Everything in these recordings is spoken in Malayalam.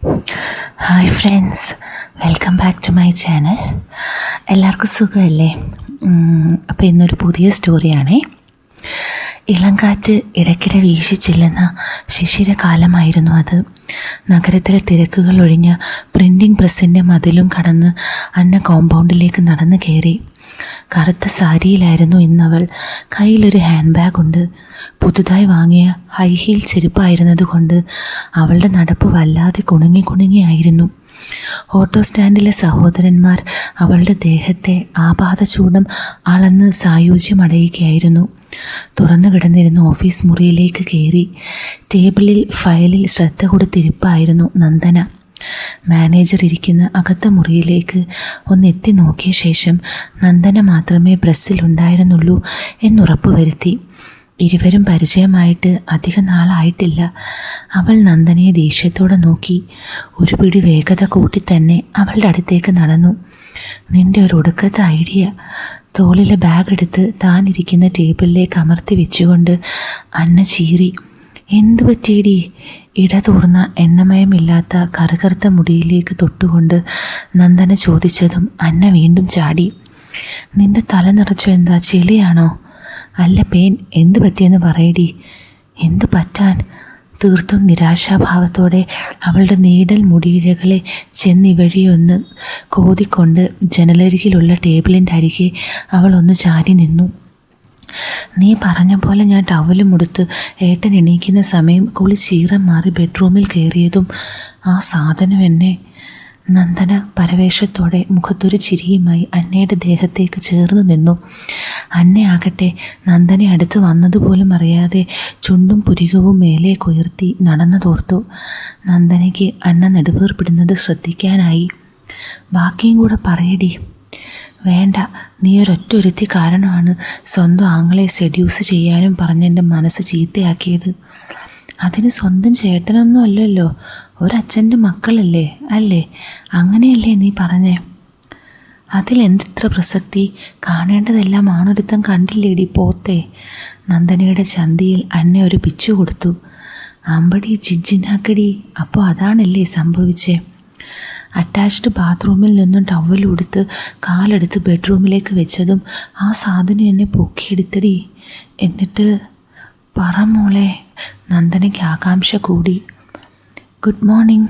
Hi friends welcome back to my channel എല്ലാവർക്കും സുഖമല്ലേ? അപ്പോൾ ഇന്നൊരു പുതിയ സ്റ്റോറിയാണേ ഇളങ്കാറ്റ് ഇടയ്ക്കിടെ വീശിച്ചില്ലെന്ന ചെല്ലുന്ന ശിശിരകാലമായിരുന്നു അത്. നഗരത്തിലെ തിരക്കുകൾ ഒഴിഞ്ഞ പ്രിന്റിംഗ് പ്രസ്സിന്റെ മതിലും കടന്ന് അന്ന കോമ്പൗണ്ടിലേക്ക് നടന്നു കയറി. കറുത്ത സാരിയിലായിരുന്നു ഇന്നവൾ. കയ്യിലൊരു ഹാൻഡ് ബാഗുണ്ട് പുതുതായി വാങ്ങിയ ഹൈ ഹീൽ ചെരുപ്പായിരുന്നതുകൊണ്ട് അവളുടെ നടപ്പ് വല്ലാതെ കുണുങ്ങി കുണുങ്ങിയായിരുന്നു ഓട്ടോ സ്റ്റാൻഡിലെ സഹോദരന്മാർ അവളുടെ ദേഹത്തെ ആപാദചൂടം അളന്ന് സായുജ്യമടയുകയായിരുന്നു. തുറന്നു കിടന്നിരുന്ന ഓഫീസ് മുറിയിലേക്ക് കയറി ടേബിളിൽ ഫയലിൽ ശ്രദ്ധ കൊടുത്തിരിപ്പായിരുന്നു നന്ദന. മാനേജർ ഇരിക്കുന്ന അകത്ത മുറിയിലേക്ക് ഒന്ന് എത്തി നോക്കിയ ശേഷം നന്ദന മാത്രമേ പ്രസ്സിലുണ്ടായിരുന്നുള്ളൂ എന്നുറപ്പ് വരുത്തി. ഇരുവരും പരിചയമായിട്ട് അധിക നാളായിട്ടില്ല. അവൾ നന്ദനയെ ദേഷ്യത്തോടെ നോക്കി. ഒരു പിടി വേഗത കൂട്ടി തന്നെ അവളുടെ അടുത്തേക്ക് നടന്നു. നിന്റെ ഒരു ഒടുക്കത്തെ ഐഡിയ. തോളിലെ ബാഗ് എടുത്ത് താനിരിക്കുന്ന ടേബിളിലേക്ക് അമർത്തി വെച്ചുകൊണ്ട് അന്ന ചീറി എന്തു പറ്റിയടി? ഇടതൂർന്ന എണ്ണമയമില്ലാത്ത കറുകറുത്ത മുടിയിലേക്ക് തൊട്ടുകൊണ്ട് നന്ദന ചോദിച്ചതും അന്ന വീണ്ടും ചാടി. നിന്റെ തല നിറച്ചു എന്താ ചെളിയാണോ? അല്ല പേൻ എന്തു പറ്റിയെന്ന് പറയടി. എന്തു പറ്റാൻ? തീർത്തും നിരാശാഭാവത്തോടെ അവളുടെ നീടൽ മുടിയിഴകളെ ചെന്നിവഴിയൊന്ന് കോതിക്കൊണ്ട് ജനലരികിലുള്ള ടേബിളിന്റെ അരികെ അവൾ ഒന്ന് ചാരി നിന്നു. നീ പറഞ്ഞ പോലെ ഞാൻ ടവലും ഉടുത്ത് ഏട്ടൻ എണീക്കുന്ന സമയം കുളി ചീറം മാറി ബെഡ്റൂമിൽ കയറിയതും ആ സാധനം എന്നെ നന്ദന പരവേശത്തോടെ മുഖത്തൊരു ചിരിയുമായി അന്നയുടെ ദേഹത്തേക്ക് ചേർന്ന് നിന്നു. അന്നയാകട്ടെ നന്ദനെ അടുത്ത് വന്നതുപോലും അറിയാതെ ചുണ്ടും പുരികവും മേലെ നടന്നു തോർത്തു നന്ദനയ്ക്ക് അന്ന നെടുവേർപ്പിടുന്നത് ശ്രദ്ധിക്കാനായി. ബാക്കിയും കൂടെ പറയടി. വേണ്ട നീ ഒരൊറ്റൊരുത്തി കാരണമാണ് സ്വന്തം ആങ്ങളെ സെഡ്യൂസ് ചെയ്യാനും പറഞ്ഞെന്റെ മനസ്സ് ചീത്തയാക്കിയത്. അതിന് സ്വന്തം ചേട്ടനൊന്നും അല്ലല്ലോ ഒരച്ഛന്റെ മക്കളല്ലേ അല്ലേ? അങ്ങനെയല്ലേ നീ പറഞ്ഞേ? അതിലെന്തിത്ര പ്രസക്തി? കാണേണ്ടതെല്ലാം ആണൊരുത്തം കണ്ടില്ലേടി പോത്തെ. നന്ദനയുടെ ചന്തിയിൽ അന്നെ ഒരു പിച്ചു കൊടുത്തു. അമ്പടി ജിജിനാക്കടി അപ്പോൾ അതാണല്ലേ സംഭവിച്ചേ? അറ്റാച്ച്ഡ് ബാത്റൂമിൽ നിന്നും ടവൽ ഉടുത്ത് കാലെടുത്ത് ബെഡ്റൂമിലേക്ക് വെച്ചതും ആ സാധനം എന്നെ പൊക്കിയെടുത്തടി. എന്നിട്ട് പറ മോളെ നന്ദനയ്ക്ക് ആകാംക്ഷ കൂടി. ഗുഡ് മോർണിംഗ്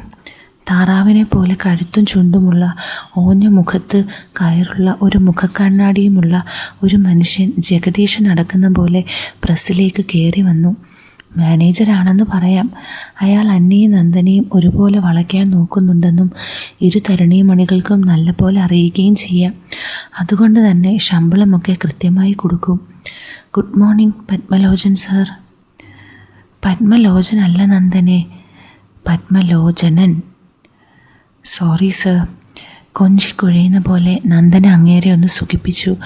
താറാവിനെ പോലെ കഴുത്തും ചുണ്ടുമുള്ള ഓഞ്ഞ മുഖത്ത് കയറുള്ള ഒരു മുഖക്കണ്ണാടിയുമുള്ള ഒരു മനുഷ്യൻ ജഗദീഷ് നടക്കുന്ന പോലെ പ്രസ്സിലേക്ക് കയറി വന്നു. മാനേജരാണെന്ന് പറയാം. അയാൾ അന്നയും നന്ദനയും ഒരുപോലെ വളയ്ക്കാൻ നോക്കുന്നുണ്ടെന്നും ഇരു തരുണീമണികൾക്കും നല്ലപോലെ അറിയുകയും ചെയ്യാം. അതുകൊണ്ട് തന്നെ ശമ്പളമൊക്കെ കൃത്യമായി കൊടുക്കും. Good morning Padmalochan sir. Padmalochan അല്ല നന്ദനെ പത്മലോചനൻ. Sorry sir. കൊഞ്ചി കൊഞ്ചിക്കുഴയുന്ന പോലെ നന്ദന അങ്ങേരെ ഒന്ന് സുഖിപ്പിച്ചു.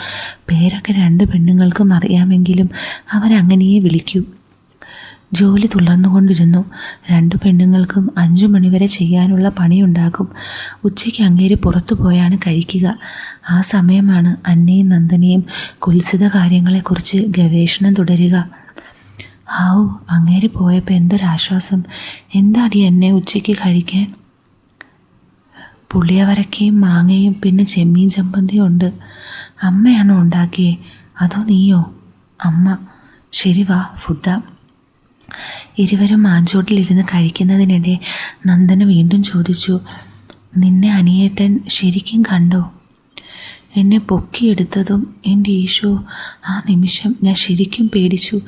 പേരൊക്കെ രണ്ട് പെണ്ണുങ്ങൾക്കും അറിയാമെങ്കിലും അവരങ്ങനെയേ വിളിക്കൂ. ജോലി തുടർന്നുകൊണ്ടിരുന്നു രണ്ടു പെണ്ണുങ്ങൾക്കും അഞ്ചു മണിവരെ ചെയ്യാനുള്ള പണിയുണ്ടാകും. ഉച്ചയ്ക്ക് അങ്ങേര് പുറത്തു പോയാണ് കഴിക്കുക. ആ സമയമാണ് അന്നയും നന്ദനയും കുൽസിത കാര്യങ്ങളെക്കുറിച്ച് ഗവേഷണം തുടരുക. ആവു അങ്ങേര് പോയപ്പോൾ എന്തൊരാശ്വാസം. എന്താടി എന്നെ ഉച്ചയ്ക്ക് കഴിക്കാൻ? പുളിയവരക്കയും മാങ്ങയും പിന്നെ ചെമ്മീൻ ചമ്മന്തിയും ഉണ്ട്. അമ്മയാണോ ഉണ്ടാക്കിയേ? അതോ നീയോ? അമ്മ. ശരി വാ ഫുഡാ. ഇരുവരും മാഞ്ചോട്ടിലിരുന്ന് കഴിക്കുന്നതിനിടെ നന്ദന വീണ്ടും ചോദിച്ചു നിന്നെ അനിയേട്ടൻ ശരിക്കും കണ്ടോ? എന്നെ പൊക്കിയെടുത്തതും എന്റെ ഈശോ ആ നിമിഷം ഞാൻ ശരിക്കും പേടിച്ചു.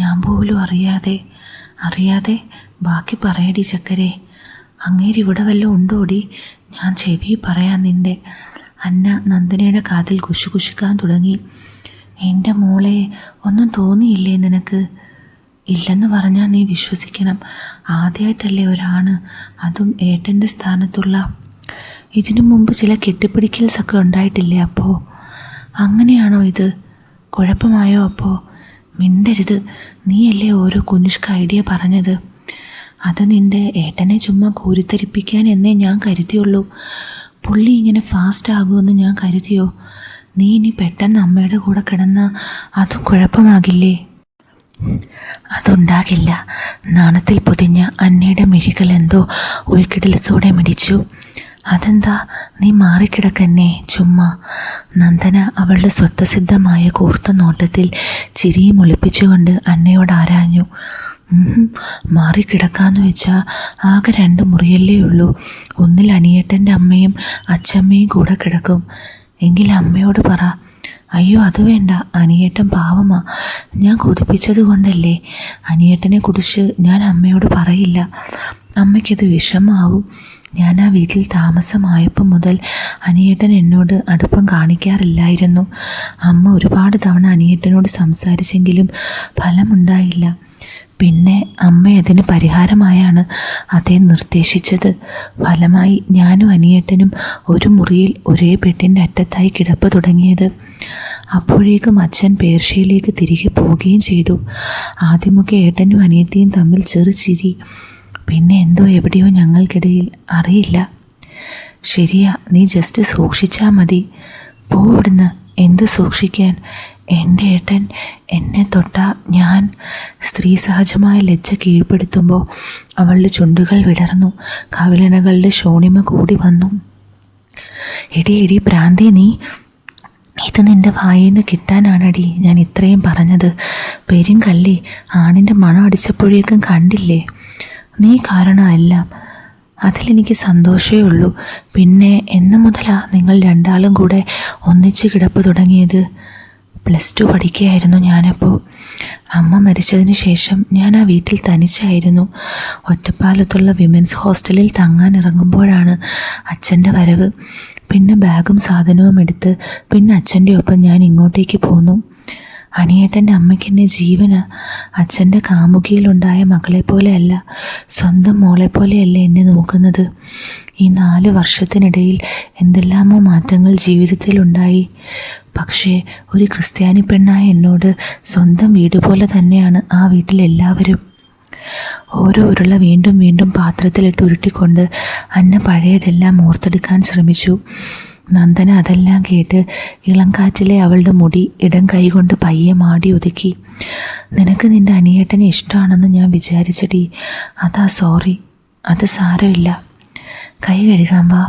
ഞാൻ പോലും അറിയാതെ അറിയാതെ ബാക്കി പറയടി ചക്കരെ. അങ്ങേരിവിടെ വല്ലതും ഉണ്ടോടി? ഞാൻ ചെവി പറയാൻ നിന്റെ അന്ന നന്ദനയുടെ കാതിൽ കുശുകുശുക്കാൻ തുടങ്ങി എന്റെ മോളെ ഒന്നും തോന്നിയില്ലേ നിനക്ക്? ഇല്ലെന്ന് പറഞ്ഞാൽ നീ വിശ്വസിക്കണം. ആദ്യമായിട്ടല്ലേ ഒരാണ് അതും ഏട്ടന്റെ സ്ഥാനത്തുള്ള. ഇതിനു മുമ്പ് ചില കെട്ടിപ്പിടിക്കൽസൊക്കെ ഉണ്ടായിട്ടില്ലേ അപ്പോൾ അങ്ങനെയാണോ ഇത്? കുഴപ്പമായോ അപ്പോൾ മിണ്ടരുത്. നീയല്ലേ ഓരോ കുനിഷ്ക ഐഡിയ പറഞ്ഞത്? അത് നിന്റെ ഏട്ടനെ ചുമ്മാ കൂരിത്തരിപ്പിക്കാൻ എന്നേ ഞാൻ കരുതിയുള്ളൂ. പുള്ളി ഇങ്ങനെ ഫാസ്റ്റ് ആകുമെന്ന് ഞാൻ കരുതിയോ? നീ ഇനി പെട്ടെന്ന് അമ്മയുടെ കൂടെ കിടന്നാൽ അതും കുഴപ്പമാകില്ലേ? അതുണ്ടാകില്ല. നാണത്തിൽ പൊതിഞ്ഞ അന്നയുടെ മിഴികൾ എന്തോ ഉൾക്കിടലത്തോടെ മിടിച്ചു. അതെന്താ? നീ മാറിക്കിടക്കന്നെ ചുമ്മാ. നന്ദന അവളുടെ സ്വത്തസിദ്ധമായ കൂർത്ത നോട്ടത്തിൽ ചിരിയും ഒളിപ്പിച്ചുകൊണ്ട് അന്നയോട് ആരാഞ്ഞു. മാറിക്കിടക്കാന്ന് വെച്ചാൽ ആകെ രണ്ട് മുറിയല്ലേ ഉള്ളൂ. ഒന്നിൽ അനിയേട്ടന്റെ അമ്മയും അച്ചമ്മയും കൂടെ കിടക്കും. എങ്കിൽ അമ്മയോട് പറ അയ്യോ അത് വേണ്ട. അനിയേട്ടൻ പാവമാ. ഞാൻ കൊതിപ്പിച്ചത് കൊണ്ടല്ലേ? അനിയേട്ടനെ കുറിച്ച് ഞാൻ അമ്മയോട് പറയില്ല. അമ്മയ്ക്കത് വിഷമാവും. ഞാൻ ആ വീട്ടിൽ താമസമായപ്പോൾ മുതൽ അനിയേട്ടൻ എന്നോട് അടുപ്പം കാണിക്കാറില്ലായിരുന്നു. അമ്മ ഒരുപാട് തവണ അനിയേട്ടനോട് സംസാരിച്ചെങ്കിലും ഫലമുണ്ടായില്ല. പിന്നെ അമ്മ അതിന് പരിഹാരമായാണ് അതേ നിർദ്ദേശിച്ചത്. ഫലമായി ഞാനും അനിയേട്ടനും ഒരു മുറിയിൽ ഒരേ ബെഡിന്റെ അറ്റത്തായി കിടപ്പ് തുടങ്ങിയത്. അപ്പോഴേക്കും അച്ഛൻ പേർഷ്യയിലേക്ക് തിരികെ പോവുകയും ചെയ്തു. ആദ്യമൊക്കെ ഏട്ടനും അനിയത്തിയും തമ്മിൽ ചെറുചിരി പിന്നെ എന്തോ എവിടെയോ ഞങ്ങൾക്കിടയിൽ അറിയില്ല. ശരിയാ നീ ജസ്റ്റ് സൂക്ഷിച്ചാൽ മതി. പോവിടുന്ന് എന്ത് സൂക്ഷിക്കാൻ? എന്റെ ഏട്ടൻ എന്നെ തൊട്ട ഞാൻ സ്ത്രീ സഹജമായ ലജ്ജ കീഴ്പ്പെടുത്തുമ്പോൾ അവളുടെ ചുണ്ടുകൾ വിടർന്നു. കവിളിണകളുടെ ശോണിമ കൂടി വന്നു. എടി എടി ഭ്രാന്തി നീ ഇത് നിന്റെ വായിൽ നിന്ന് കിട്ടാനാണടി ഞാൻ ഇത്രയും പറഞ്ഞത്. പെരും കല്ലി ആണിന്റെ മണം അടിച്ചപ്പോഴേക്കും കണ്ടില്ലേ? നീ കാരണമല്ല അതിലെനിക്ക് സന്തോഷമേ ഉള്ളൂ. പിന്നെ എന്ന് മുതലാണ് നിങ്ങൾ രണ്ടാളും കൂടെ ഒന്നിച്ച് കിടപ്പ് തുടങ്ങിയത്? പ്ലസ് ടു പഠിക്കുകയായിരുന്നു ഞാനപ്പോൾ അമ്മ മരിച്ചതിന് ശേഷം ഞാൻ ആ വീട്ടിൽ തനിച്ചായിരുന്നു. ഒറ്റപ്പാലത്തുള്ള വിമൻസ് ഹോസ്റ്റലിൽ തങ്ങാൻ ഇറങ്ങുമ്പോഴാണ് അച്ഛന്റെ വരവ്. പിന്നെ ബാഗും സാധനവും എടുത്ത് പിന്നെ അച്ഛന്റെ ഒപ്പം ഞാൻ ഇങ്ങോട്ടേക്ക് പോന്നു. അനിയേട്ടന്റെ അമ്മയ്ക്ക് എന്നെ ജീവന. അച്ഛന്റെ കാമുകിയിലുണ്ടായ മകളെ പോലെയല്ല സ്വന്തം മോളെ പോലെയല്ല എന്നെ നോക്കുന്നത്. ഈ നാല് വർഷത്തിനിടയിൽ എന്തെല്ലാമോ മാറ്റങ്ങൾ ജീവിതത്തിലുണ്ടായി. പക്ഷേ ഒരു ക്രിസ്ത്യാനി പെണ്ണായ എന്നോട് സ്വന്തം വീട് പോലെ തന്നെയാണ് ആ വീട്ടിലെല്ലാവരും ഓരോ ഉരുള വീണ്ടും വീണ്ടും പാത്രത്തിലിട്ട് ഉരുട്ടിക്കൊണ്ട് അന്ന പഴയതെല്ലാം ഓർത്തെടുക്കാൻ ശ്രമിച്ചു. നന്ദന അതെല്ലാം കേട്ട് ഇളങ്കാറ്റിലെ അവളുടെ മുടി ഇടം കൈകൊണ്ട് പയ്യെ മാടി ഒതുക്കി. നിനക്ക് നിന്റെ അനിയേട്ടനെ ഇഷ്ടമാണെന്ന് ഞാൻ വിചാരിച്ചടി. അതാ സോറി. അത് സാരമില്ല. കൈ കഴുകാൻ വാ.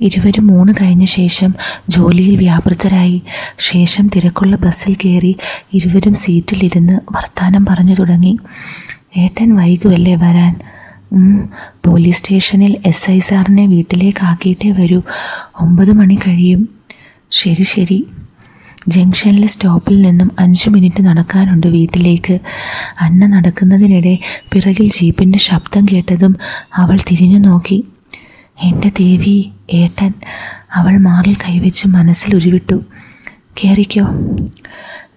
ഇരുവരും മൂന്ന് കഴിഞ്ഞ ശേഷം ജോലിയിൽ വ്യാപൃതരായി. ശേഷം തിരക്കുള്ള ബസ്സിൽ കയറി ഇരുവരും സീറ്റിലിരുന്ന് വർത്താനം പറഞ്ഞു തുടങ്ങി. ഏട്ടൻ വൈകുമല്ലേ വരാൻ? പോലീസ് സ്റ്റേഷനിൽ എസ് ഐ സാറിനെ വീട്ടിലേക്ക് ആക്കിയിട്ടേ വരൂ. ഒമ്പത് മണി കഴിയും. ശരി ശരി. ജംഗ്ഷനിലെ സ്റ്റോപ്പിൽ നിന്നും അഞ്ച് മിനിറ്റ് നടക്കാനുണ്ട് വീട്ടിലേക്ക്. അന്ന നടക്കുന്നതിനിടെ പിറകിൽ ജീപ്പിന്റെ ശബ്ദം കേട്ടതും അവൾ തിരിഞ്ഞു നോക്കി. എന്റെ ദേവി ഏട്ടൻ. അവൾ മാറിൽ കൈവച്ച് മനസ്സിൽ ഉരുവിട്ടു. കയറിക്കോ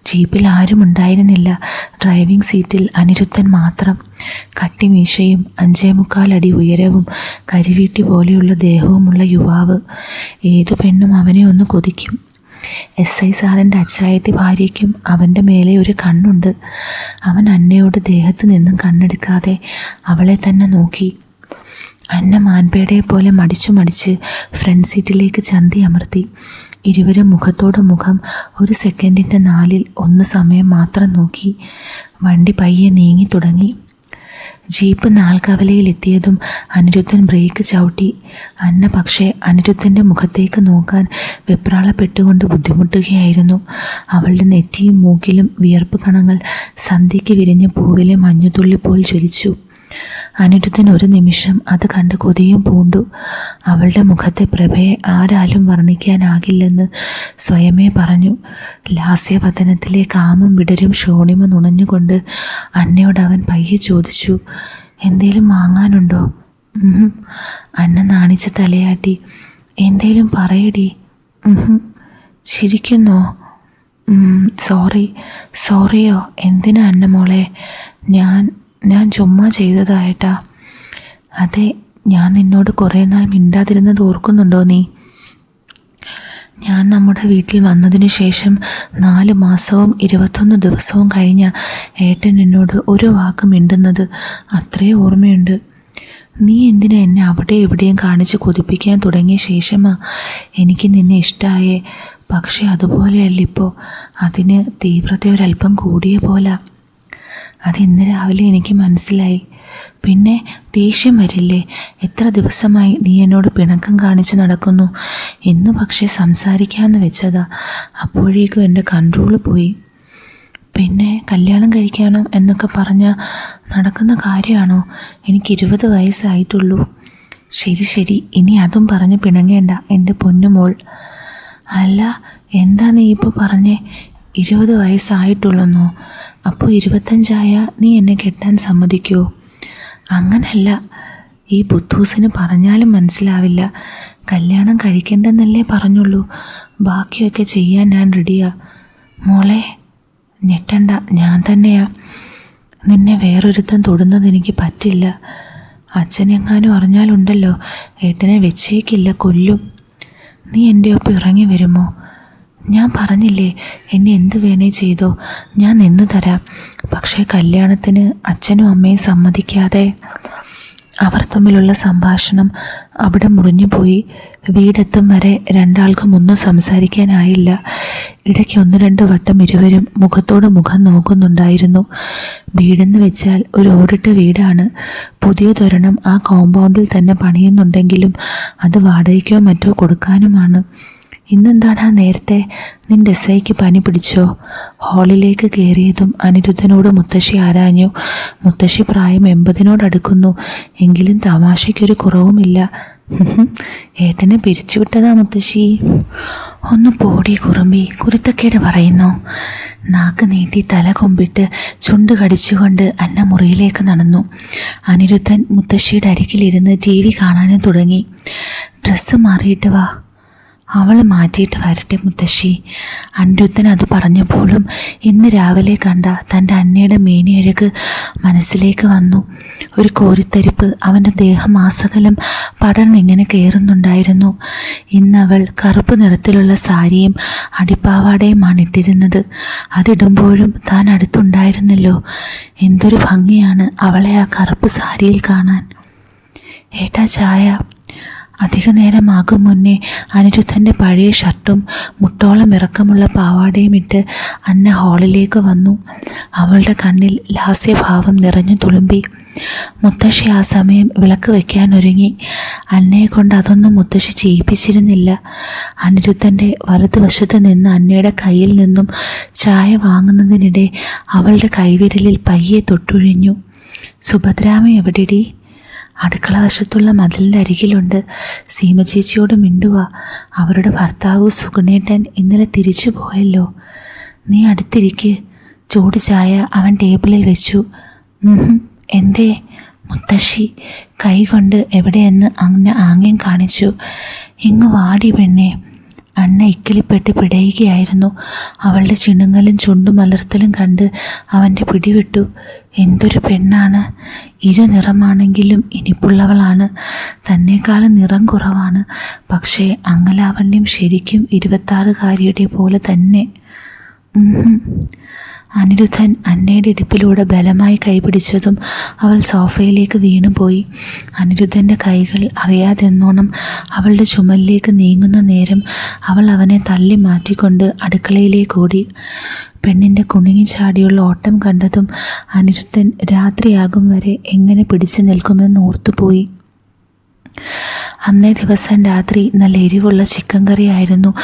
ജീപ്പിൽ ആരും ഉണ്ടായിരുന്നില്ല. ഡ്രൈവിംഗ് സീറ്റിൽ അനിരുദ്ധൻ മാത്രം. കട്ടിമീശയും അഞ്ചേ മുക്കാലടി ഉയരവും കരിവീട്ടി പോലെയുള്ള ദേഹവുമുള്ള യുവാവ് ഏതു പെണ്ണും അവനെ ഒന്ന് കൊതിക്കും. എസ് ഐ സാറിന്റെ അച്ചായത്തി ഭാര്യയ്ക്കും അവന്റെ മേലെ ഒരു കണ്ണുണ്ട്. അവൻ അന്നയോട് ദേഹത്ത് നിന്നും കണ്ണെടുക്കാതെ അവളെ തന്നെ നോക്കി. അന്ന മാൻപേടയെ പോലെ മടിച്ചു മടിച്ച് ഫ്രണ്ട് സീറ്റിലേക്ക് ചന്തി അമർത്തി. ഇരുവരും മുഖത്തോട് മുഖം ഒരു സെക്കൻഡിന്റെ നാലിൽ ഒന്ന് സമയം മാത്രം നോക്കി വണ്ടി പയ്യെ നീങ്ങി തുടങ്ങി. ജീപ്പ് നാൽക്കവലയിൽ എത്തിയതും അനിരുദ്ധൻ ബ്രേക്ക് ചവിട്ടി. അന്ന പക്ഷേ അനിരുദ്ധന്റെ മുഖത്തേക്ക് നോക്കാൻ വെപ്രാളപ്പെട്ടുകൊണ്ട് ബുദ്ധിമുട്ടുകയായിരുന്നു. അവളുടെ നെറ്റിയും മൂക്കിലും വിയർപ്പ് കണങ്ങൾ സന്ധ്യയ്ക്ക് വിരിഞ്ഞ പൂവിലെ മഞ്ഞുതുള്ളി പോൽ ജ്വലിച്ചു. അനിരുദ്ധൻ ഒരു നിമിഷം അത് കണ്ട് കൊതിയും പൂണ്ടു. അവളുടെ മുഖത്തെ പ്രഭയെ ആരാലും വർണിക്കാനാകില്ലെന്ന് സ്വയമേ പറഞ്ഞു. ലാസ്യവതനത്തിലെ കാമം വിടരും ഷോണിമ നുണഞ്ഞുകൊണ്ട് അന്നയോട് അവൻ പയ്യെ ചോദിച്ചു എന്തേലും വാങ്ങാനുണ്ടോ? അന്ന നാണിച്ച് തലയാട്ടി. എന്തേലും പറയടി. ചിരിക്കുന്നോ? സോറി സോറിയോ എന്തിനാ അന്ന മോളെ? ഞാൻ ഞാൻ ചുമ്മാ ചെയ്തതായിട്ടാ. അതെ ഞാൻ നിന്നോട് കുറേ നാൾ മിണ്ടാതിരുന്നത് ഓർക്കുന്നുണ്ടോ നീ? ഞാൻ നമ്മുടെ വീട്ടിൽ വന്നതിന് ശേഷം നാല് മാസവും ഇരുപത്തൊന്ന് ദിവസവും കഴിഞ്ഞ ഏട്ടൻ എന്നോട് ഒരു വാക്ക് മിണ്ടുന്നത് അത്രേ ഓർമ്മയുണ്ട്. നീ എന്തിനാ എന്നെ അവിടെ എവിടെയും കാണിച്ച് കൊതിപ്പിക്കാൻ തുടങ്ങിയ ശേഷമാ എനിക്ക് നിന്നെ ഇഷ്ടമായേ പക്ഷെ അതുപോലെയല്ല ഇപ്പോൾ അതിന് തീവ്രത ഒരല്പം കൂടിയ പോലെ. അത് ഇന്ന് രാവിലെ എനിക്ക് മനസ്സിലായി. പിന്നെ ദേഷ്യം വരില്ലേ? എത്ര ദിവസമായി നീ എന്നോട് പിണക്കം കാണിച്ച് നടക്കുന്നു? ഇന്ന് പക്ഷേ സംസാരിക്കാമെന്ന് വെച്ചതാ. അപ്പോഴേക്കും എന്റെ കൺട്രോൾ പോയി. പിന്നെ കല്യാണം കഴിക്കണം എന്നൊക്കെ പറഞ്ഞ നടക്കുന്ന കാര്യമാണോ? എനിക്ക് ഇരുപത് വയസ്സായിട്ടുള്ളൂ. ശരി ശരി. ഇനി അതും പറഞ്ഞ് പിണങ്ങേണ്ട എന്റെ പൊന്നുമോൾ അല്ല എന്താ നീ ഇപ്പോൾ പറഞ്ഞേ? ഇരുപത് വയസ്സായിട്ടുള്ളെന്നോ അപ്പോൾ ഇരുപത്തഞ്ചായ നീ എന്നെ കെട്ടാൻ സമ്മതിക്കുമോ അങ്ങനല്ല. ഈ ബുദ്ധൂസിന് പറഞ്ഞാലും മനസ്സിലാവില്ല. കല്യാണം കഴിക്കണ്ടെന്നല്ലേ പറഞ്ഞുള്ളൂ. ബാക്കിയൊക്കെ ചെയ്യാൻ ഞാൻ റെഡിയാ. മോളെ ഞെട്ടണ്ട. ഞാൻ തന്നെയാ. നിന്നെ വേറൊരുത്തം തൊടുന്നത് എനിക്ക് പറ്റില്ല. അച്ഛനെങ്ങാനും അറിഞ്ഞാലുണ്ടല്ലോ ഏട്ടനെ വെച്ചേക്കില്ല കൊല്ലും. നീ എന്റെ ഒപ്പം ഇറങ്ങി വരുമോ? ഞാൻ പറഞ്ഞില്ലേ എന്നെ എന്ത് വേണേ ചെയ്തോ ഞാൻ നിന്ന് തരാം. പക്ഷേ കല്യാണത്തിന് അച്ഛനും അമ്മയും സമ്മതിക്കാതെ അവർ തമ്മിലുള്ള സംഭാഷണം അവിടെ മുറിഞ്ഞുപോയി വീടെത്തും വരെ രണ്ടാൾക്കും ഒന്നും സംസാരിക്കാനായില്ല. ഇടയ്ക്ക് ഒന്ന് രണ്ട് വട്ടം ഇരുവരും മുഖത്തോട് മുഖം നോക്കുന്നുണ്ടായിരുന്നു. വീടെന്ന് വെച്ചാൽ ഒരു ഓടിട്ട വീടാണ്. പുതിയ തൊരണം ആ കോമ്പൗണ്ടിൽ തന്നെ പണിയുന്നുണ്ടെങ്കിലും അത് വാടകയ്ക്കോ മറ്റോ കൊടുക്കാനുമാണ്. ഇന്നെന്താടാ നേരത്തെ നിന്റെ എസ്ഐക്ക് പനി പിടിച്ചോ? ഹാളിലേക്ക് കയറിയതും അനിരുദ്ധനോട് മുത്തശ്ശി ആരാഞ്ഞു. മുത്തശ്ശി പ്രായം എൺപതിനോടടുക്കുന്നു എങ്കിലും തമാശയ്ക്കൊരു കുറവുമില്ല. ഏട്ടനെ പിരിച്ചുവിട്ടതാ മുത്തശ്ശി. ഒന്ന് പോടി കുറുമ്പി കുരുത്തക്കേട് പറയുന്നു. നാക്ക് നീട്ടി തല കൊമ്പിട്ട് ചുണ്ട് കടിച്ചുകൊണ്ട് അന്ന മുറിയിലേക്ക് നടന്നു. അനിരുദ്ധൻ മുത്തശ്ശിയുടെ അരികിലിരുന്ന് ടി വി കാണാനും തുടങ്ങി. ഡ്രസ്സ് മാറിയിട്ട് വാ. അവൾ മാറ്റിയിട്ട് വരട്ടെ മുത്തശ്ശി. അനിരുദ്ധൻ അത് പറഞ്ഞപ്പോഴും ഇന്ന് രാവിലെ കണ്ട തന്റെ അന്നയുടെ മേനിയഴക് മനസ്സിലേക്ക് വന്നു. ഒരു കോരിത്തരിപ്പ് അവന്റെ ദേഹമാസകലം പടർന്നിങ്ങനെ കയറുന്നുണ്ടായിരുന്നു. ഇന്നവൾ കറുപ്പ് നിറത്തിലുള്ള സാരിയും അടിപ്പാവാടയുമാണ് ഇട്ടിരുന്നത്. അതിടുമ്പോഴും താൻ അടുത്തുണ്ടായിരുന്നല്ലോ. എന്തൊരു ഭംഗിയാണ് അവളെ ആ കറുപ്പ് സാരിയിൽ കാണാൻ. ഏട്ടാ ചായ. അധിക നേരമാകും മുന്നേ അനിരുദ്ധന്റെ പഴയ ഷർട്ടും മുട്ടോളം ഇറക്കമുള്ള പാവാടയും ഇട്ട് അന്ന ഹാളിലേക്ക് വന്നു. അവളുടെ കണ്ണിൽ ലാസ്യഭാവം നിറഞ്ഞു തുളുമ്പി. മുത്തശ്ശി ആ സമയം വിളക്ക് വയ്ക്കാൻ ഒരുങ്ങി. അന്നയെ കൊണ്ട് അതൊന്നും മുത്തശ്ശി ചെയ്യിപ്പിച്ചിരുന്നില്ല. അനിരുദ്ധന്റെ വലതുവശത്ത് നിന്ന് അന്നയുടെ കയ്യിൽ നിന്നും ചായ വാങ്ങുന്നതിനിടെ അവളുടെ കൈവിരലിൽ പയ്യെ തൊട്ടുഴിഞ്ഞു. സുഭദ്രാമ എവിടെടി? അടുക്കള വശത്തുള്ള മതിലിന്റെ അരികിലുണ്ട്. സീമ ചേച്ചിയോട് മിണ്ടുക അവരുടെ ഭർത്താവ് സുഗുണേട്ടൻ ഇന്നലെ തിരിച്ചു പോയല്ലോ. നീ അടുത്തിരിക്ക്. ചൂട് ചായ അവൻ ടേബിളിൽ വെച്ചു. എന്തേ? മുത്തശ്ശി കൈ കൊണ്ട് എവിടെയെന്ന് അങ്ങനെ ആംഗ്യം കാണിച്ചു. ഇങ്ങ് വാടി പെണ്ണെ. അന്ന ഇക്കിളിപ്പെട്ട് പിടയുകയായിരുന്നു. അവളുടെ ചിണുങ്ങലും ചുണ്ടും അലർത്തലും കണ്ട് അവന്റെ പിടിവിട്ടു. എന്തൊരു പെണ്ണാണ്. ഇരു നിറമാണെങ്കിലും ഇനിപ്പുള്ളവളാണ്. തന്നെക്കാളും നിറം കുറവാണ്. പക്ഷേ അങ്ങലാവണ്യം ശരിക്കും ഇരുപത്താറുകാരിയുടെ പോലെ തന്നെ. അനിരുദ്ധൻ അന്നയുടെ ഇടുപ്പിലൂടെ ബലമായി കൈപിടിച്ചതും അവൾ സോഫയിലേക്ക് വീണുപോയി. അനിരുദ്ധന്റെ കൈകൾ അറിയാതെന്നോണം അവളുടെ ചുമലിലേക്ക് നീങ്ങുന്ന നേരം അവൾ അവനെ തള്ളി മാറ്റിക്കൊണ്ട് അടുക്കളയിലേക്ക് ഓടി. പെണ്ണിന്റെ കുണുങ്ങി ചാടിയുള്ള ഓട്ടം കണ്ടതും അനിരുദ്ധൻ രാത്രിയാകും വരെ എങ്ങനെ പിടിച്ചു നിൽക്കുമെന്ന് ഓർത്തുപോയി. അന്നേ ദിവസം രാത്രി നല്ല എരിവുള്ള ചിക്കൻ കറിയായിരുന്നു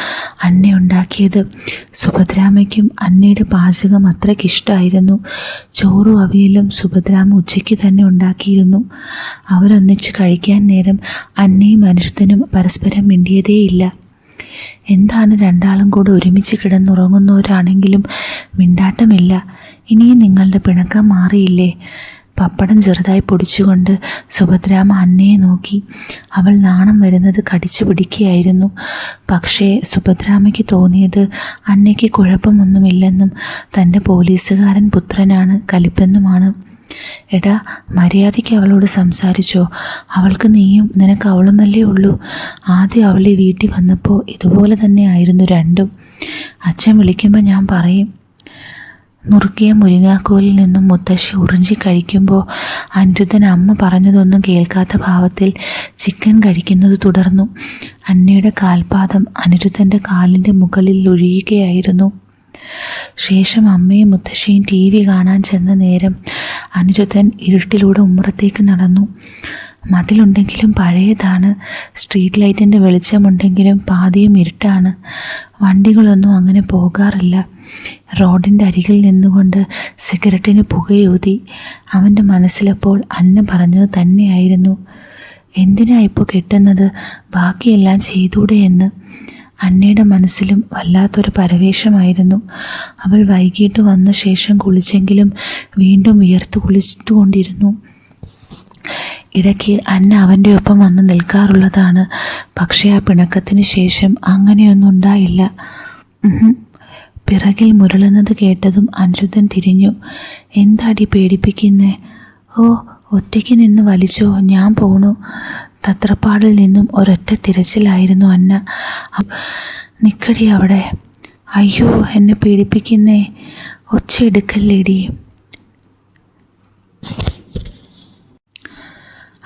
അന്ന ഉണ്ടാക്കിയത്. സുഭദ്രാമയ്ക്കും അന്നയുടെ പാചകം അത്രയ്ക്ക് ഇഷ്ടമായിരുന്നു ചോറും അവിയലും സുഭദ്രാമ ഉച്ചയ്ക്ക് തന്നെ ഉണ്ടാക്കിയിരുന്നു. അവരൊന്നിച്ച് കഴിക്കാൻ നേരം അന്നയും അനുഷ്ഠനും പരസ്പരം മിണ്ടിയതേയില്ല. എന്താണ് രണ്ടാളും കൂടെ ഒരുമിച്ച് കിടന്നുറങ്ങുന്നവരാണെങ്കിലും മിണ്ടാട്ടമില്ല. ഇനിയും നിങ്ങളുടെ പിണക്കം മാറിയില്ലേ? പപ്പടം ചെറുതായി പൊടിച്ചുകൊണ്ട് സുഭദ്രാമ അന്നയെ നോക്കി. അവൾ നാണം വരുന്നത് കടിച്ചു പിടിക്കുകയായിരുന്നു. പക്ഷേ സുഭദ്രാമയ്ക്ക് തോന്നിയത് അന്നയ്ക്ക് കുഴപ്പമൊന്നുമില്ലെന്നും തന്റെ പോലീസുകാരൻ പുത്രനാണ് കലിപ്പെന്നുമാണ്. എടാ മര്യാദയ്ക്ക് അവളോട് സംസാരിച്ചോ. അവൾക്ക് നീയും നിനക്ക് അവളുമല്ലേ ഉള്ളൂ. ആദ്യം അവളെ വീട്ടിൽ വന്നപ്പോൾ ഇതുപോലെ തന്നെ ആയിരുന്നു രണ്ടും. അച്ഛൻ വിളിക്കുമ്പോൾ ഞാൻ പറയും നുറുക്കിയ മുരിങ്ങാക്കോലിൽ നിന്നും മുത്തശ്ശി ഉറിഞ്ചി കഴിക്കുമ്പോൾ അനിരുദ്ധൻ അമ്മ പറഞ്ഞതൊന്നും കേൾക്കാത്ത ഭാവത്തിൽ ചിക്കൻ കഴിക്കുന്നത് തുടർന്നു. അന്നയുടെ കാൽപാദം അനിരുദ്ധന്റെ കാലിന്റെ മുകളിൽ ഒഴിയുകയായിരുന്നു ശേഷം അമ്മയും മുത്തശ്ശിയും ടി വി കാണാൻ ചെന്ന നേരം അനിരുദ്ധൻ ഇരുട്ടിലൂടെ ഉമ്മറത്തേക്ക് നടന്നു. മതിലുണ്ടെങ്കിലും പഴയതാണ്. സ്ട്രീറ്റ് ലൈറ്റിന്റെ വെളിച്ചമുണ്ടെങ്കിലും പാതിയും ഇരുട്ടാണ്. വണ്ടികളൊന്നും അങ്ങനെ പോകാറില്ല. റോഡിന്റെ അരികിൽ നിന്നുകൊണ്ട് സിഗരറ്റിന് പുകയൂതി. അവന്റെ മനസ്സിലപ്പോൾ അന്ന പറഞ്ഞത് തന്നെയായിരുന്നു. എന്തിനാ ഇപ്പോൾ കിട്ടുന്നത്? ബാക്കിയെല്ലാം ചെയ്തൂടെ എന്ന്. അന്നയുടെ മനസ്സിലും വല്ലാത്തൊരു പരവേശമായിരുന്നു. അവൾ വൈകിട്ട് വന്ന ശേഷം കുളിച്ചെങ്കിലും വീണ്ടും വിയർത്ത് കുളിച്ചുകൊണ്ടിരുന്നു. ഇടയ്ക്ക് അന്ന അവന്റെ ഒപ്പം വന്ന് നിൽക്കാറുള്ളതാണ്. പക്ഷേ ആ പിണക്കത്തിന് ശേഷം അങ്ങനെയൊന്നും ഉണ്ടായില്ല. പിറകിൽ മുരളുന്നത് കേട്ടതും അനിരുദ്ധൻ തിരിഞ്ഞു. എന്താടി പേടിപ്പിക്കുന്നേ? ഓ ഒറ്റയ്ക്ക് നിന്ന് വലിച്ചോ? ഞാൻ പോണു. തത്രപ്പാടിൽ നിന്നും ഒരൊറ്റ തിരച്ചിലായിരുന്നു അന്ന. നിക്കടി അവിടെ. അയ്യോ എന്നെ പേടിപ്പിക്കുന്നേ? ഒച്ച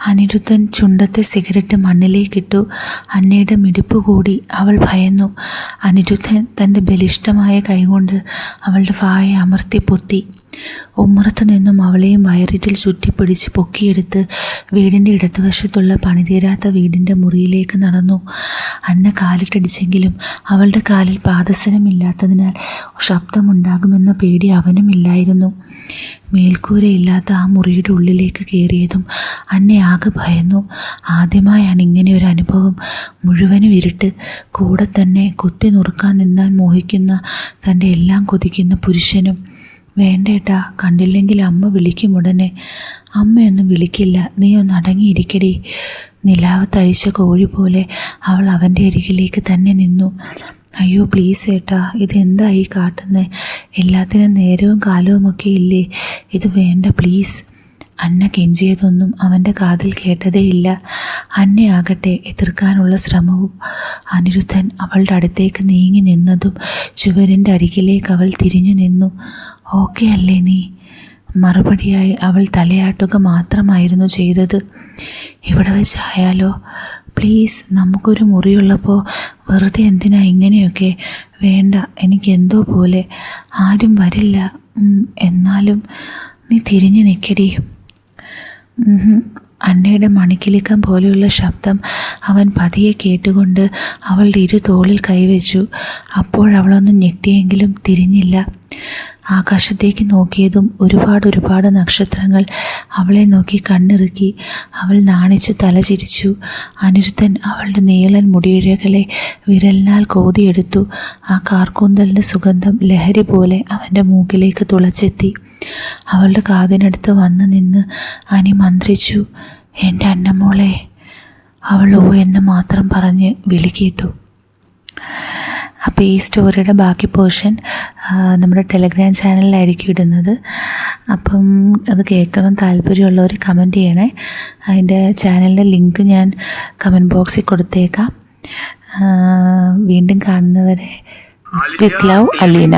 അനിരുദ്ധൻ ചുണ്ടത്തെ സിഗരറ്റ് മണ്ണിലേക്കിട്ടു. അന്നയുടെ മിടിപ്പ് കൂടി അവൾ ഭയന്നു. അനിരുദ്ധൻ തന്റെ ബലിഷ്ടമായ കൈകൊണ്ട് അവളുടെ വായ അമർത്തി പൊത്തി. ഉമ്മറത്ത് നിന്നും അവളെയും വയറിറ്റിൽ ചുറ്റിപ്പിടിച്ച് പൊക്കിയെടുത്ത് വീടിന്റെ ഇടതുവശത്തുള്ള പണിതീരാത്ത വീടിന്റെ മുറിയിലേക്ക് നടന്നു. അന്ന കാലിട്ടടിച്ചെങ്കിലും അവളുടെ കാലിൽ പാദസരമില്ലാത്തതിനാൽ ശബ്ദമുണ്ടാകുമെന്ന പേടി അവനുമില്ലായിരുന്നു മേൽക്കൂരയില്ലാത്ത ആ മുറിയുടെ ഉള്ളിലേക്ക് കയറിയതും അന്നെ ആകെ ഭയന്നു. ആദ്യമായാണ് ഇങ്ങനെ ഒരു അനുഭവം മുഴുവനും ഇരുട്ട്. കൂടെ തന്നെ കുത്തി നുറുക്കാൻ നിന്നാൽ മോഹിക്കുന്ന തന്റെ എല്ലാം കൊതിക്കുന്ന പുരുഷനും വേണ്ടേട്ടാ കണ്ടില്ലെങ്കിൽ അമ്മ വിളിക്കും ഉടനെ. അമ്മയൊന്നും വിളിക്കില്ല. നീ ഒന്ന് അടങ്ങിയിരിക്കടി. നിലാവ് തഴിച്ച കോഴി പോലെ അവൾ അവന്റെ അരികിലേക്ക് തന്നെ നിന്നു. അയ്യോ പ്ലീസ് ഏട്ടാ ഇതെന്തായി കാട്ടുന്നേ? എല്ലാത്തിനും നേരവും കാലവും ഒക്കെ ഇല്ലേ? ഇത് വേണ്ട പ്ലീസ് അന്ന കെഞ്ചിയതൊന്നും അവന്റെ കാതിൽ കേട്ടതേയില്ല. അന്നയാകട്ടെ എതിർക്കാനുള്ള ശ്രമവും അനിരുദ്ധൻ അവളുടെ അടുത്തേക്ക് നീങ്ങി നിന്നതും ചുവരിന്റെ അരികിലേക്ക് അവൾ തിരിഞ്ഞു നിന്നു. ഓക്കെ അല്ലേ നീ? മറുപടിയായി അവൾ തലയാട്ടുക മാത്രമായിരുന്നു ചെയ്തത്. ഇവിടെ വെച്ചായാലോ പ്ലീസ് നമുക്കൊരു മുറിയുള്ളപ്പോൾ വെറുതെ എന്തിനാ ഇങ്ങനെയൊക്കെ? വേണ്ട എനിക്കെന്തോ പോലെ. ആരും വരില്ല. എന്നാലും നീ തിരിഞ്ഞു നിൽക്കടി ഉഹും. അന്നയുടെ മണിക്കിലുക്കം പോലെയുള്ള ശബ്ദം അവൻ പതിയെ കേട്ടുകൊണ്ട് അവളുടെ ഇരു തോളിൽ കൈവച്ചു അപ്പോഴവളൊന്ന് ഞെട്ടിയെങ്കിലും തിരിഞ്ഞില്ല. ആകാശത്തേക്ക് നോക്കിയതും ഒരുപാട് ഒരുപാട് നക്ഷത്രങ്ങൾ അവളെ നോക്കി കണ്ണിറുക്കി അവൾ നാണിച്ച് തലചിരിച്ചു അനിരുദ്ധൻ അവളുടെ നീളൻ മുടിയിഴകളെ വിരലിനാൽ കോതിയെടുത്തു. ആ കാർക്കൂന്തലിന്റെ സുഗന്ധം ലഹരി പോലെ അവന്റെ മൂക്കിലേക്ക് തുളച്ചെത്തി. അവളുടെ കാതിനടുത്ത് വന്ന് നിന്ന് അനി മന്ത്രിച്ചു എന്റെ അന്നമോളെ അവൾ ഓ എന്ന് മാത്രം പറഞ്ഞ് വിളി കേട്ടു. അപ്പോൾ ഈ സ്റ്റോറിയുടെ ബാക്കി പോർഷൻ നമ്മുടെ ടെലിഗ്രാം ചാനലിലായിരിക്കും ഇടുന്നത്. അപ്പം അത് കേൾക്കണം താല്പര്യമുള്ളവർ കമന്റ് ചെയ്യണേ. അതിന്റെ ചാനലിന്റെ ലിങ്ക് ഞാൻ കമന്റ് ബോക്സിൽ കൊടുത്തേക്കാം. വീണ്ടും കാണുന്നവരെ വിത്ത് ലവ് അലീന.